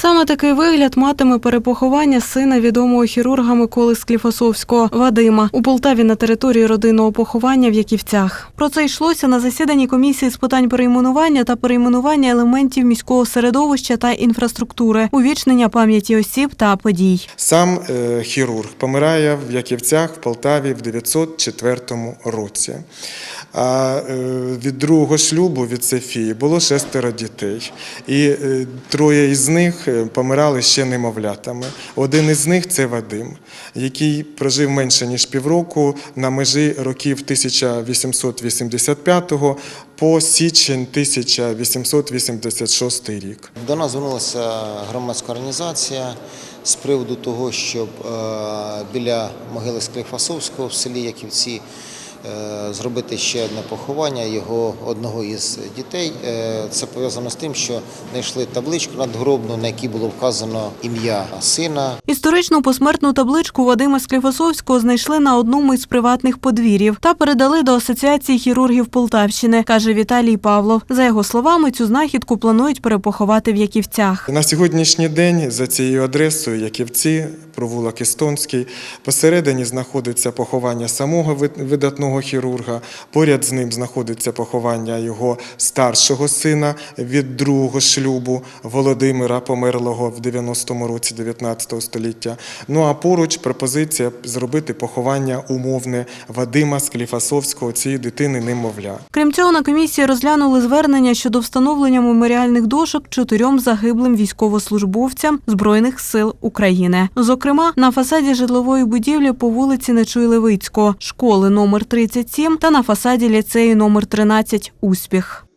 Саме такий вигляд матиме перепоховання сина відомого хірурга Миколи Скліфосовського Вадима у Полтаві на території родинного поховання в Яківцях. Про це йшлося на засіданні комісії з питань перейменування та перейменування елементів міського середовища та інфраструктури, увічнення пам'яті осіб та подій. Сам е, хірург помирає в Яківцях в Полтаві в 904 році. А е, від другого шлюбу від Софії було шестеро дітей, і е, троє із них е, помирали ще немовлятами. Один із них це Вадим, який прожив менше ніж півроку на межі років 1885 по січень 1886 рік. До нас звернулася громадська організація з приводу того, щоб е, біля могили Склифасовського в селі Яківці зробити ще одне поховання його одного із дітей. Е, Це пов'язано з тим, що знайшли табличку надгробну, на якій було вказано ім'я сина. Історичну посмертну табличку Вадима Скліфосовського знайшли на одному із приватних подвір'їв та передали до Асоціації хірургів Полтавщини, каже Віталій Павлов. За його словами, цю знахідку планують перепоховати в Яківцях. На сьогоднішній день за цією адресою Яківці, провулок Естонський, посередині знаходиться поховання самого ви- видатного хірурга. Поряд з ним знаходиться поховання його старшого сина від другого шлюбу Володимира, померлого в 90-му році 19 століття. Ну а поруч пропозиція зробити поховання умовне Вадима Скліфасовського, цієї дитини немовля. Крім цього, на комісії розглянули звернення щодо встановлення меморіальних дошок чотирьом загиблим військовослужбовцям Збройних сил України. Зокрема, на фасаді житлової будівлі по вулиці Нечуй-Левицького, школи номер 37 та на фасаді ліцею номер 13 Успіх.